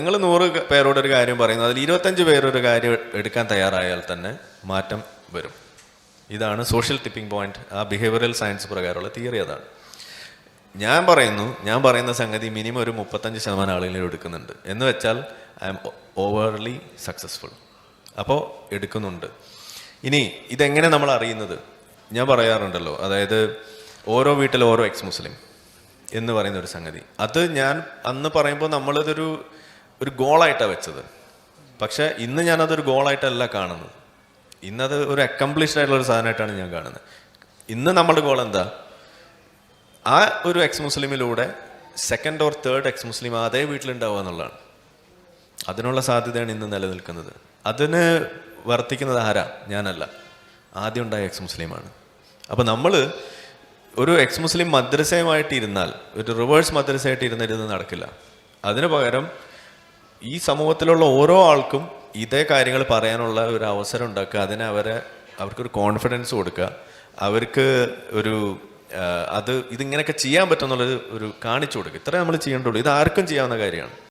നിങ്ങൾ നൂറ് ഒരു കാര്യം പറയുന്നു. അതിൽ ഇരുപത്തഞ്ച് പേരൊരു കാര്യം എടുക്കാൻ തയ്യാറായാൽ തന്നെ മാറ്റം വരും. ഇതാണ് സോഷ്യൽ ടിപ്പിംഗ് പോയിന്റ് ആ ബിഹേവിയറൽ സയൻസ് പ്രകാരമുള്ള തിയറി അതാണ്. ഞാൻ പറയുന്നു ഞാൻ പറയുന്ന സംഗതി മിനിമം ഒരു മുപ്പത്തഞ്ച് ശതമാനം ആളുകൾ എടുക്കുന്നുണ്ട്. എന്ന് വെച്ചാൽ ഐ ആം ഓവർലി സക്സസ്ഫുൾ അപ്പോൾ എടുക്കുന്നുണ്ട്. ഇനി ഇതെങ്ങനെ നമ്മൾ അറിയുന്നത്? ഞാൻ പറയാറുണ്ടല്ലോ. അതായത് ഓരോ വീട്ടിൽ ഓരോ എക്സ് മുസ്ലിം എന്ന് പറയുന്ന ഒരു സംഗതി. അത് ഞാൻ അന്ന് പറയുമ്പോൾ നമ്മളിതൊരു ഒരു ഗോളായിട്ടാണ് വെച്ചത്. പക്ഷെ ഇന്ന് ഞാനതൊരു ഗോളായിട്ടല്ല കാണുന്നത്. ഇന്നത് ഒരു അക്കംപ്ലിഷ്ഡ് ആയിട്ടുള്ള ഒരു സാധനമായിട്ടാണ് ഞാൻ കാണുന്നത്. ഇന്ന് നമ്മുടെ ഗോൾ എന്താ? ആ ഒരു എക്സ് മുസ്ലിമിലൂടെ സെക്കൻഡ് ഓർ തേർഡ് എക്സ് മുസ്ലിം അതേ വീട്ടിലുണ്ടാവുക എന്നുള്ളതാണ്. അതിനുള്ള സാധ്യതയാണ് ഇന്ന് നിലനിൽക്കുന്നത്. അതിന് വർത്തിക്കുന്നത് ആരാ? ഞാനല്ല. ആദ്യം ഉണ്ടായ എക്സ് മുസ്ലിമാണ് അപ്പോൾ നമ്മൾ ഒരു എക്സ് മുസ്ലിം മദ്രസയുമായിട്ട് ഇരുന്നാൽ ഒരു റിവേഴ്സ് മദ്രസയായിട്ട് ഇരുന്നിരുന്ന് നടക്കില്ല. അതിന് പകരം ഈ സമൂഹത്തിലുള്ള ഓരോ ആൾക്കും ഇതേ കാര്യങ്ങൾ പറയാനുള്ള ഒരു അവസരം ഉണ്ടാക്കുക. അതിന് അവരെ അവർക്കൊരു കോൺഫിഡൻസ് കൊടുക്കുക. അവർക്ക് ഒരു അത് ഇതിങ്ങനെയൊക്കെ ചെയ്യാൻ പറ്റുമെന്നുള്ളൊരു ഒരു കാണിച്ചു കൊടുക്കുക. ഇത്രേ നമ്മൾ ചെയ്യേണ്ടുള്ളൂ. ഇത് ആർക്കും ചെയ്യാവുന്ന കാര്യമാണ്.